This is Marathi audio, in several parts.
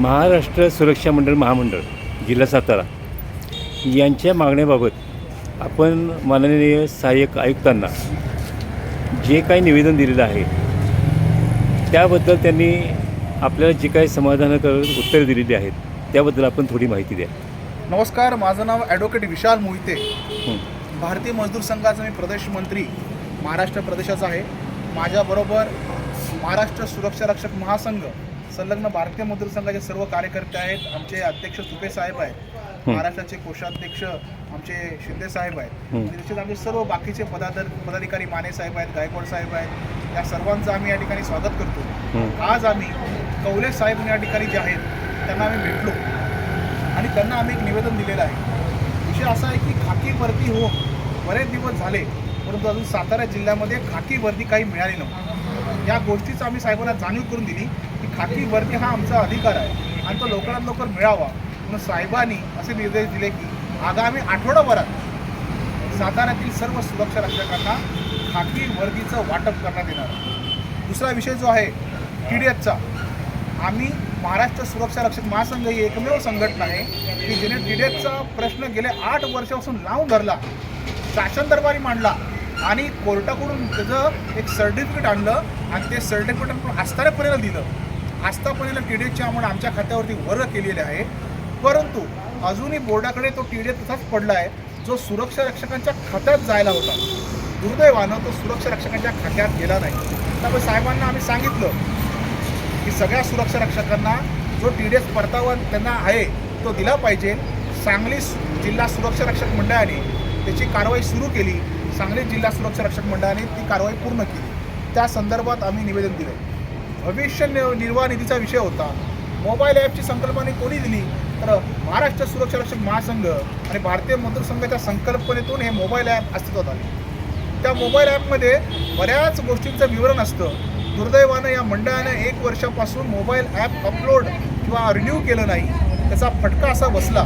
महाराष्ट्र सुरक्षा मंडळ महामंडळ जिल्हा सातारा यांच्या मागण्याबाबत आपण माननीय सहाय्यक आयुक्तांना जे काही निवेदन दिलेलं आहे त्याबद्दल त्यांनी आपल्याला जे काही समाधानकारक उत्तरे दिलेली आहेत त्याबद्दल आपण थोडी माहिती द्या. नमस्कार माझं नाव ॲडव्होकेट विशाल मोहिते. भारतीय मजदूर संघाचा मी प्रदेश मंत्री महाराष्ट्र प्रदेशाचा आहे. माझ्याबरोबर महाराष्ट्र सुरक्षा रक्षक महासंघ संलग्न भारतीय मजदूर संघाचे सर्व कार्यकर्ते आहेत. आमचे अध्यक्ष सुपे साहेब आहेत. महाराष्ट्राचे कोषाध्यक्ष आमचे शिंदे साहेब आहेत. तसेच आमचे सर्व बाकीचे पदाधर पदाधिकारी माने साहेब आहेत गायकवाड साहेब आहेत. या सर्वांचं आम्ही या ठिकाणी स्वागत करतो. आज आम्ही कवले साहेब या ठिकाणी जे आहेत त्यांना आम्ही भेटलो. आणि त्यांना आम्ही एक निवेदन दिलेलं आहे. विषय असा आहे की खाकी वर्दी हो बरेच दिवस झाले परंतु अजून सातारा जिल्ह्यामध्ये खाकी वर्दी काही मिळाली नव्हती. या गोष्टीचं आम्ही साहेबांना जाणीव करून दिली. की खाकी वर्दी हा आमचा अधिकार आहे. आणि तो लवकरात लवकर मिळावा. म्हणून साहेबांनी असे निर्देश दिले की आगामी आठवडाभरात साताऱ्यातील सर्व सुरक्षा रक्षकांना खाकी वर्दीचं वाटप करण्यात येणार दुसरा विषय जो आहे टी डी एचचा आम्ही महाराष्ट्र सुरक्षा रक्षक महासंघ ही एकमेव संघटना आहे की जिने टी डी एचचा प्रश्न गेले आठ वर्षापासून लावून धरला शासन दरबारी मांडला आणि कोर्टाकडून त्याचं एक सर्टिफिकेट आणलं आणि ते सर्टिफिकेट आपण दिलं. आस्थापनेला टी डी एचची आम्हाला आमच्या खात्यावरती वर्ग केलेले आहे. परंतु अजूनही बोर्डाकडे तो टी डी एच तसाच पडला आहे. जो सुरक्षा रक्षकांच्या खात्यात जायला होता. दुर्दैवानं तो सुरक्षा रक्षकांच्या खात्यात गेला नाही. त्यामुळे साहेबांना आम्ही सांगितलं की सगळ्या सुरक्षा रक्षकांना जो टी डी एस परतावा त्यांना आहे तो दिला पाहिजे. सांगली जिल्हा सुरक्षा रक्षक मंडळाने त्याची कारवाई सुरू केली. सांगली जिल्हा सुरक्षा रक्षक मंडळाने ती कारवाई पूर्ण केली. त्या संदर्भात आम्ही निवेदन दिलं भविष्य नि- निर्वाह निधीचा विषय होता. मोबाईल ॲपची संकल्पना कोणी दिली? तर महाराष्ट्र सुरक्षा रक्षक महासंघ आणि भारतीय मजदूर संघाच्या संकल्पनेतून हे मोबाईल ॲप अस्तित्वात आले. त्या मोबाईल ॲपमध्ये बऱ्याच गोष्टींचं विवरण असतं. दुर्दैवानं या मंडळानं एक वर्षापासून मोबाईल ॲप अपलोड किंवा रिन्यू केलं नाही. त्याचा फटका असा बसला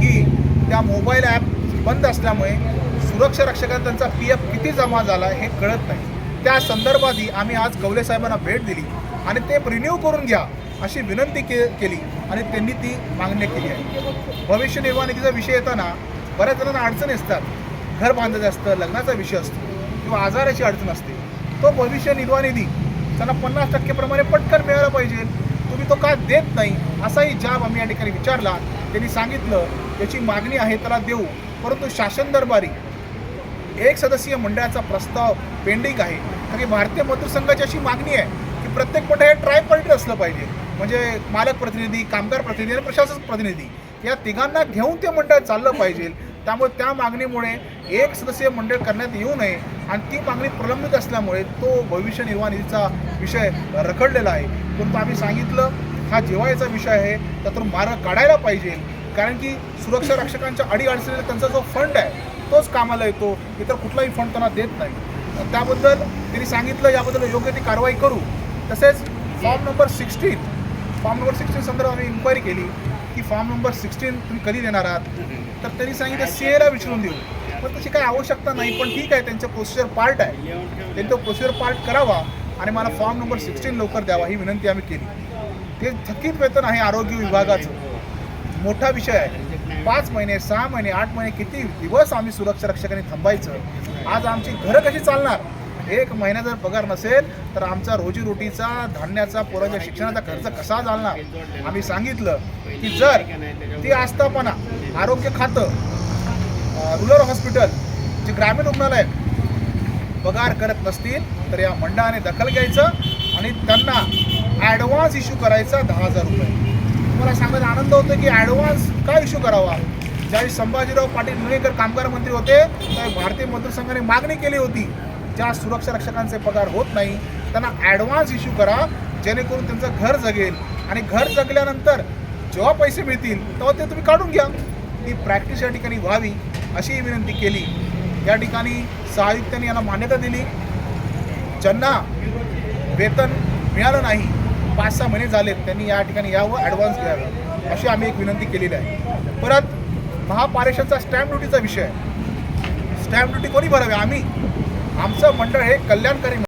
की त्या मोबाईल ॲप बंद असल्यामुळे सुरक्षा रक्षकांना त्यांचा पी एफ किती जमा झाला हे कळत नाही. त्या संदर्भातही आम्ही आज कवले साहेबांना भेट दिली आणि ते रिन्यू करून घ्या अशी विनंती के केली आणि त्यांनी ती मागणी केली आहे. भविष्य निर्वाह निधीचा विषय येताना बऱ्याच जणांना अडचणी असतात. घर बांधायचं असतं लग्नाचा विषय असतो किंवा आजाराची अडचण असते. तो भविष्य निर्वाह निधी त्यांना पन्नास टक्केप्रमाणे पटकन मिळाला पाहिजे. तुम्ही तो का देत नाही? असाही जाब आम्ही या ठिकाणी विचारला. त्यांनी सांगितलं त्याची मागणी आहे त्याला देऊ. परंतु शासन दरबारी एक सदस्यीय मंडळाचा प्रस्ताव पेंडिंग आहे. आणि भारतीय मतदारसंघाची अशी मागणी आहे की प्रत्येक मंडळ हे ट्राय पार्टी असलं पाहिजे. म्हणजे मालक प्रतिनिधी कामगार प्रतिनिधी आणि प्रशासक प्रतिनिधी या तिघांना घेऊन ते मंडळ चाललं पाहिजे. त्यामुळे त्या मागणीमुळे एक सदस्यीय मंडळ करण्यात येऊ नये आणि ती मागणी प्रलंबित असल्यामुळे तो भविष्य निर्वाह निधीचा विषय रखडलेला आहे. परंतु आम्ही सांगितलं हा जेवायचा विषय आहे त्यातून मार्ग काढायला पाहिजे. कारण की सुरक्षा रक्षकांच्या अडीअडचणीला त्यांचा जो फंड आहे तोच कामाला येतो इतर कुठलाही फंड त्यांना देत नाही. त्याबद्दल त्यांनी सांगितलं याबद्दल योग्य ती कारवाई करू. तसेच form number sixteen form number sixteen संदर्भात आम्ही इन्क्वायरी केली की फॉर्म नंबर सिक्स्टीन तुम्ही कधी देणार आहात? तर त्यांनी सांगितलं सी एला विचारून देऊ. पण तशी काही आवश्यकता नाही पण ठीक आहे त्यांचं प्रोसिजर पार्ट आहे. त्यांनी तो प्रोसिजर पार्ट करावा आणि मला फॉर्म नंबर सिक्स्टीन लवकर द्यावा ही विनंती आम्ही केली. ते थकीत वेतन आहे आरोग्य विभागाचं. मोठा विषय आहे. पाच महिने सहा महिने आठ महिने किती दिवस आम्ही सुरक्षा रक्षकांनी थांबायचं? आज आमची घरं कशी चालणार? एक महिना जर पगार नसेल तर आमचा रोजीरोटीचा धान्याचा पोराच्या शिक्षणाचा खर्च कसा चालणार? आम्ही सांगितलं की जर ती आस्थापना आरोग्य खातं रुरल हॉस्पिटल जे ग्रामीण रुग्णालय पगार करत नसतील तर या मंडळाने दखल घ्यायचं आणि त्यांना ॲडव्हान्स इश्यू करायचा दहा हजार रुपये. मला सांगत आनंद होतो की ॲडव्हान्स का इश्यू करावा? ज्यावेळी संभाजीराव पाटील निळेकर कामगार मंत्री होते त्यावेळी भारतीय मजदूर मागणी केली होती ज्या सुरक्षा रक्षकांचे पगार होत नाही त्यांना ॲडव्हान्स इश्यू करा जेणेकरून त्यांचं घर जगेल. आणि घर जगल्यानंतर जेव्हा पैसे मिळतील तेव्हा ते तुम्ही काढून घ्या. ती प्रॅक्टिस या ठिकाणी व्हावी अशी विनंती केली. या ठिकाणी सहायुक्तांनी यांना मान्यता दिली. ज्यांना वेतन मिळालं नाही पाच सहा महिने झालेत त्यांनी या ठिकाणी यावं ॲडव्हान्स घ्यावं अशी आम्ही एक विनंती केलेली आहे. परत महापारेषणचा स्टॅम्प ड्युटीचा विषय आहे. स्टॅम्प ड्युटी कोणी भरावी? आम्ही. आमचं मंडळ हे कल्याणकारी